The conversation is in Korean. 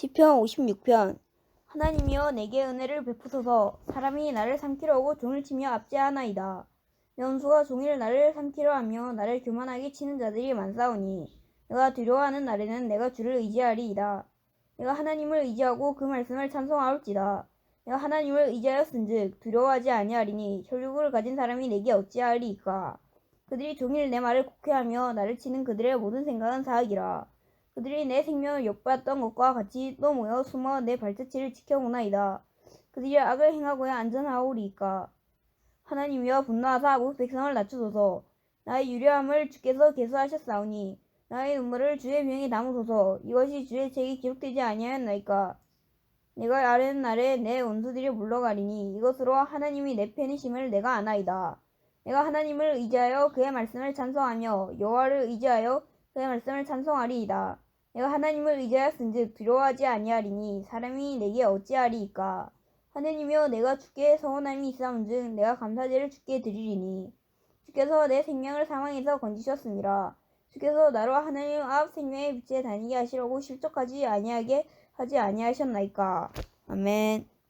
시편 56편. 하나님이여 내게 은혜를 베푸소서. 사람이 나를 삼키려 하고 종을 치며 압제하나이다. 내 원수가 종일 나를 삼키려 하며 나를 교만하게 치는 자들이 많사오니 내가 두려워하는 날에는 내가 주를 의지하리이다. 내가 하나님을 의지하고 그 말씀을 찬송하올지다. 내가 하나님을 의지하였은즉 두려워하지 아니하리니 혈육을 가진 사람이 내게 어찌하리이까? 그들이 종일 내 말을 곡해하며 나를 치는 그들의 모든 생각은 사악이라 그들이 내 생명을 욕받던 것과 같이 또 모여 숨어 내 발자취를 지켜오나이다. 그들이 악을 행하고야 안전하오리이까. 하나님이여 분노하사 무 백성을 낮추소서. 나의 유려함을 주께서 계수하셨사오니 나의 눈물을 주의 명에 담으소서. 이것이 주의 책에 기록되지 아니하였나이까. 내가 아뢰는 날에 내 원수들이 물러가리니 이것으로 하나님이 내 편이심을 내가 아나이다. 내가 하나님을 의지하여 그의 말씀을 찬송하며 여호와를 의지하여 그의 말씀을 찬송하리이다. 내가 하나님을 의지하였은즉 두려워하지 아니하리니 사람이 내게 어찌하리이까. 하나님이여 내가 주께 서원함이 있사온즉 내가 감사제를 주께 드리리니 주께서 내 생명을 사망에서 건지셨습니다. 주께서 나로 하나님 앞 생명의 빛에 다니게 하시려고 실족하지 아니하게 하지 아니하셨나이까. 아멘.